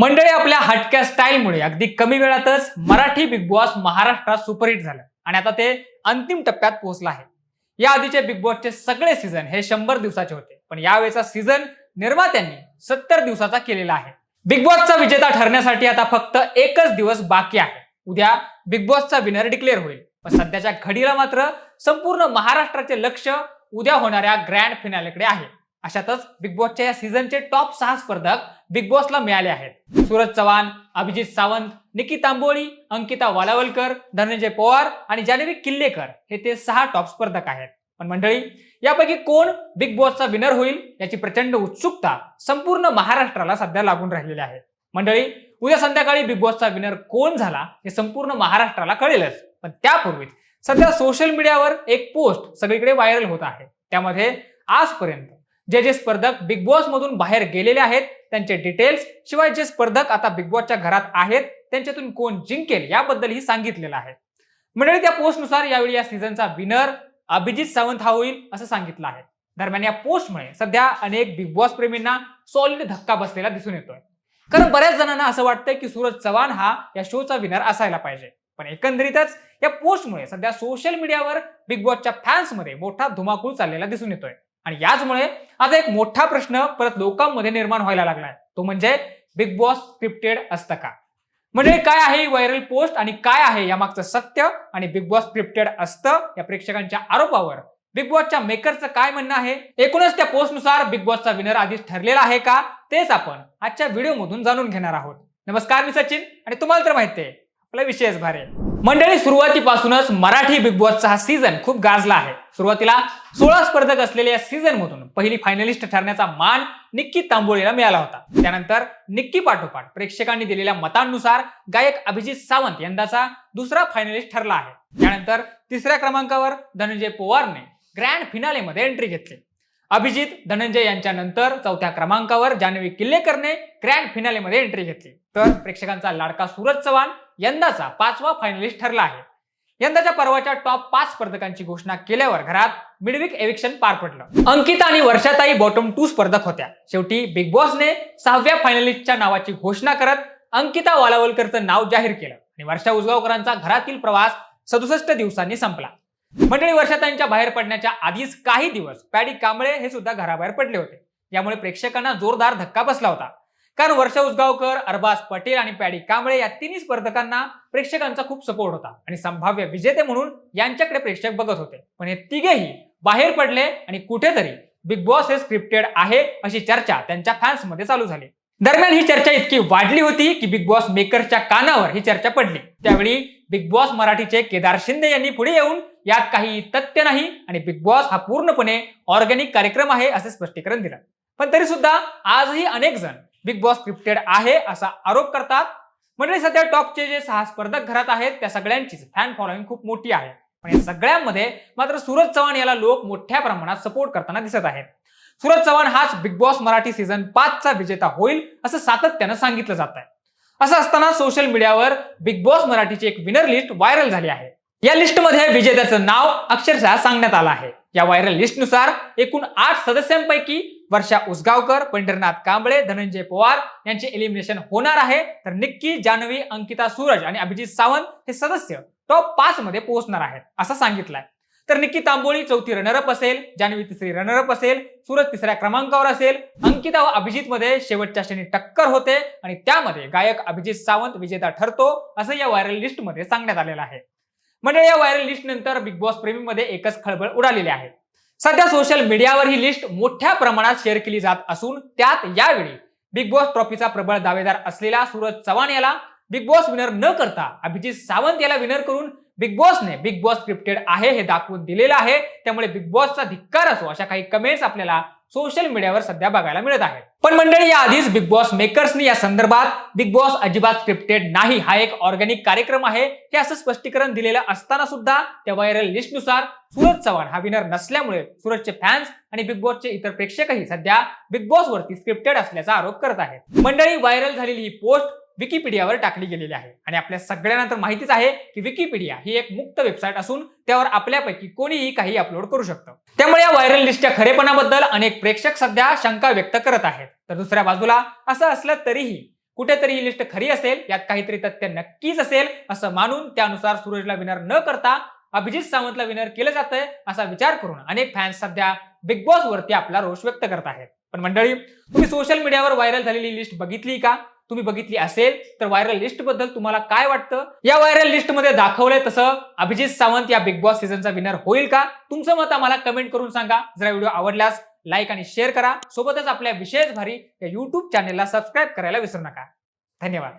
मंडळी आपल्या हटक्या स्टाईलमुळे अगदी कमी वेळातच मराठी बिग बॉस महाराष्ट्रात सुपरहिट झालं. आणि आता ते अंतिम टप्प्यात पोहोचलं आहे. या आधीचे बिग बॉसचे सगळे सीझन हे शंभर दिवसाचे होते. पण यावेळेचा सीझन निर्मात्यांनी सत्तर दिवसाचा केलेला आहे. बिग बॉसचा विजेता ठरण्यासाठी आता फक्त एकच दिवस बाकी आहे. उद्या बिग बॉसचा विनर डिक्लेअर होईल. पण सध्याच्या घडीला मात्र संपूर्ण महाराष्ट्राचे लक्ष उद्या होणाऱ्या ग्रँड फिनालेकडे आहे. अशातच बिग बॉसच्या या सीझनचे टॉप सहा स्पर्धक बिग बॉसला मिळाले आहेत. सूरज चव्हाण अभिजित सावंत निकी तांबोळी अंकिता वालावलकर धनंजय पवार आणि जान्हवी किल्लेकर हे ते सहा टॉप स्पर्धक आहेत. पण मंडळी यापैकी कोण बिग बॉसचा विनर होईल याची प्रचंड उत्सुकता संपूर्ण महाराष्ट्राला सध्या लागून राहिलेली आहे. मंडळी उद्या संध्याकाळी बिग बॉसचा विनर कोण झाला हे संपूर्ण महाराष्ट्राला कळेलच. पण त्यापूर्वीच सध्या सोशल मीडियावर एक पोस्ट सगळीकडे व्हायरल होत आहे. त्यामध्ये आजपर्यंत जे जे स्पर्धक बिग बॉस मधून बाहेर गेलेले आहेत त्यांचे डिटेल्स शिवाय जे स्पर्धक आता बिग बॉसच्या घरात आहेत त्यांच्यातून कोण जिंकेल याबद्दलही सांगितलेलं आहे. मंडळी त्या पोस्टनुसार यावेळी या सीझनचा विनर अभिजित सावंत हा होईल असं सांगितलं आहे. दरम्यान या पोस्टमुळे सध्या अनेक बिग बॉस प्रेमींना सॉलिड धक्का बसलेला दिसून येतोय. कारण बऱ्याच जणांना असं वाटतंय की सूरज चव्हाण हा या शोचा विनर असायला पाहिजे. पण एकंदरीतच या पोस्टमुळे सध्या सोशल मीडियावर बिग बॉसच्या फॅन्समध्ये मोठा धुमाकूळ चाललेला दिसून येतोय. आणि याचमुळे आता एक मोठा प्रश्न परत लोकांमध्ये निर्माण व्हायला लागलाय. तो म्हणजे बिग बॉस स्क्रिप्टेड असतं का? म्हणजे काय आहे व्हायरल पोस्ट आणि काय आहे यामागचं सत्य आणि बिग बॉस स्क्रिप्टेड असतं या प्रेक्षकांच्या आरोपावर? बिग बॉसच्या मेकरचं काय म्हणणं आहे? एकूणच त्या पोस्टनुसार बिग बॉसचा विनर आधीच ठरलेला आहे का? तेच आपण आजच्या व्हिडिओमधून जाणून घेणार आहोत. नमस्कार मी सचिन आणि तुम्हाला तर माहिती आहे आपला विषयच भारी. आहे. मंडळी सुरुवातीपासूनच मराठी बिग बॉसचा हा सीझन खूप गाजला आहे. सुरुवातीला सोळा स्पर्धक असलेल्या या सीझन मधून पहिली फायनलिस्ट ठरण्याचा मान निक्की तांबोळीला मिळाला होता. त्यानंतर निक्की पाठोपाठ प्रेक्षकांनी दिलेल्या मतांनुसार गायक अभिजित सावंत यंदाचा दुसरा फायनलिस्ट ठरला आहे. त्यानंतर तिसऱ्या क्रमांकावर धनंजय पोवारने ग्रँड फिनालेमध्ये एंट्री घेतली. अभिजित धनंजय यांच्या नंतर चौथ्या क्रमांकावर जान्हवी किल्लेकरने ग्रँड फिनालेमध्ये एंट्री घेतली. तर प्रेक्षकांचा लाडका सूरज चव्हाण यंदाचा पाचवा फायनलिस्ट ठरला आहे. यंदाच्या पर्वाच्या टॉप पाच स्पर्धकांची घोषणा केल्यावर घरात मिडविक एविक्शन पार पडलं. अंकिता आणि वर्षाताई बॉटम टू स्पर्धक होत्या. शेवटी बिग बॉसने सहाव्या फायनलिस्टच्या नावाची घोषणा करत अंकिता वालावलकरचं नाव जाहीर केलं. आणि वर्षा उजगावकरांचा घरातील प्रवास सदुसष्ट दिवसांनी संपला. मंडळी वर्षाताईंच्या बाहेर पडण्याच्या आधीच काही दिवस पॅडी कांबळे हे सुद्धा घराबाहेर पडले होते. यामुळे प्रेक्षकांना जोरदार धक्का बसला होता. कारण वर्षा उसगावकर अरबाज पटेल आणि पॅडी कांबळे या तिन्ही स्पर्धकांना प्रेक्षकांचा खूप सपोर्ट होता आणि संभाव्य विजेते म्हणून यांच्याकडे प्रेक्षक बघत होते. पण हे तिघेही बाहेर पडले आणि कुठेतरी बिग बॉस हे स्क्रिप्टेड आहे अशी चर्चा त्यांच्या फॅन्समध्ये चालू झाली. दरम्यान ही चर्चा इतकी वाढली होती की बिग बॉस मेकरच्या कानावर ही चर्चा पडली. त्यावेळी बिग बॉस मराठीचे केदार शिंदे यांनी पुढे येऊन यात काही तथ्य नाही आणि बिग बॉस हा पूर्णपणे ऑर्गॅनिक कार्यक्रम आहे असे स्पष्टीकरण दिलं. पण तरी सुद्धा आजही अनेक जण बिग बॉस स्क्रिप्टेड आहे असा आरोप करतात. म्हणजे सध्या टॉपचे जे सहा स्पर्धक घरात आहेत त्या सगळ्यांचीच फॅन फॉलोईंग खूप मोठी आहे. पण या सगळ्यांमध्ये मात्र सूरज चव्हाण याला लोक मोठ्या प्रमाणात सपोर्ट करताना दिसत आहेत. सूरज चव्हाण हाच बिग बॉस मराठी सीझन पाचचा विजेता होईल असं सातत्यानं सांगितलं जात आहे असं असताना सोशल मीडियावर बिग बॉस मराठीची एक विनर लिस्ट व्हायरल झाली आहे. या लिस्टमध्ये विजेत्याचं नाव अक्षरशः सांगण्यात आलं आहे. या व्हायरल लिस्टनुसार एकूण आठ सदस्यांपैकी वर्षा उसगावकर पंढरनाथ कांबळे धनंजय पवार यांचे एलिमिनेशन होणार आहे. तर निक्की जान्हवी अंकिता सूरज आणि अभिजित सावंत हे सदस्य टॉप पाच मध्ये पोहोचणार आहेत असं सांगितलंय. तर निक्की तांबोळी चौथी रनरअप असेल जान्हवी तिसरी रनरअप असेल सूरज तिसऱ्या क्रमांकावर असेल. अंकिता व अभिजित मध्ये शेवटच्या क्षणी टक्कर होते आणि त्यामध्ये गायक अभिजित सावंत विजेता ठरतो असं या व्हायरल लिस्टमध्ये सांगण्यात आलेलं आहे. म्हणजे या व्हायरल लिस्ट नंतर बिग बॉस प्रेमीमध्ये एकच खळबळ उडालेली आहे. सध्या सोशल मीडियावर ही लिस्ट मोठ्या प्रमाणात शेअर केली जात असून त्यात यावेळी बिग बॉस ट्रॉफीचा प्रबळ दावेदार असलेला सूरज चव्हाण याला बिग बॉस विनर न करता अभिजित सावंत याला विनर करून बिग बॉसने बिग बॉस स्क्रिप्टेड आहे हे दाखवून दिलेलं आहे. त्यामुळे बिग बॉसचा धिक्कार असो अशा काही कमेंट्स आपल्याला सोशल मीडियावर सध्या बघायला मिळत आहे पण मंडळी या आधीच बिग बॉस मेकर्सनी या संदर्भात बिग बॉस अजिबात स्क्रिप्टेड नाही. हा एक ऑर्गॅनिक कार्यक्रम आहे. हे असं स्पष्टीकरण दिलेलं असताना सुद्धा त्या व्हायरल लिस्टनुसार सूरज चव्हाण हा विनर नसल्यामुळे सूरजचे फॅन्स आणि बिग बॉसचे इतर प्रेक्षकही सध्या बिग बॉस वरती स्क्रिप्टेड असल्याचा आरोप करत आहेत. मंडळी व्हायरल झालेली ही पोस्ट विकिपीडियावर टाकली गेलेली आहे. आणि आपल्या सगळ्यांना तर माहितीच आहे की विकिपीडिया ही एक मुक्त वेबसाईट असून त्यावर आपल्यापैकी कोणीही काही अपलोड करू शकतं. त्यामुळे या व्हायरल लिस्टच्या खरेपणाबद्दल अनेक प्रेक्षक सध्या शंका व्यक्त करत आहेत. तर दुसऱ्या बाजूला असं असलं तरीही कुठेतरी ही लिस्ट खरी असेल यात काहीतरी तथ्य नक्कीच असेल असं मानून त्यानुसार सूरजला विनर न करता अभिजित सावंतला विनर केलं जातंय असा विचार करून अनेक फॅन्स सध्या बिग बॉस वरती आपला रोष व्यक्त करत आहेत. पण मंडळी तुम्ही सोशल मीडियावर व्हायरल झालेली लिस्ट बघितली का? तुम्ही बघितली असेल तर व्हायरल लिस्टबद्दल तुम्हाला काय वाटतं? या व्हायरल लिस्टमध्ये दाखवलंय तसं अभिजित सावंत या बिग बॉस सीझनचा विनर होईल का? तुमचं मत आम्हाला कमेंट करून सांगा. जर व्हिडिओ आवडल्यास लाईक आणि शेअर करा. सोबतच आपल्या विशेष भारी या युट्यूब चॅनेलला सबस्क्राईब करायला विसरू नका. धन्यवाद.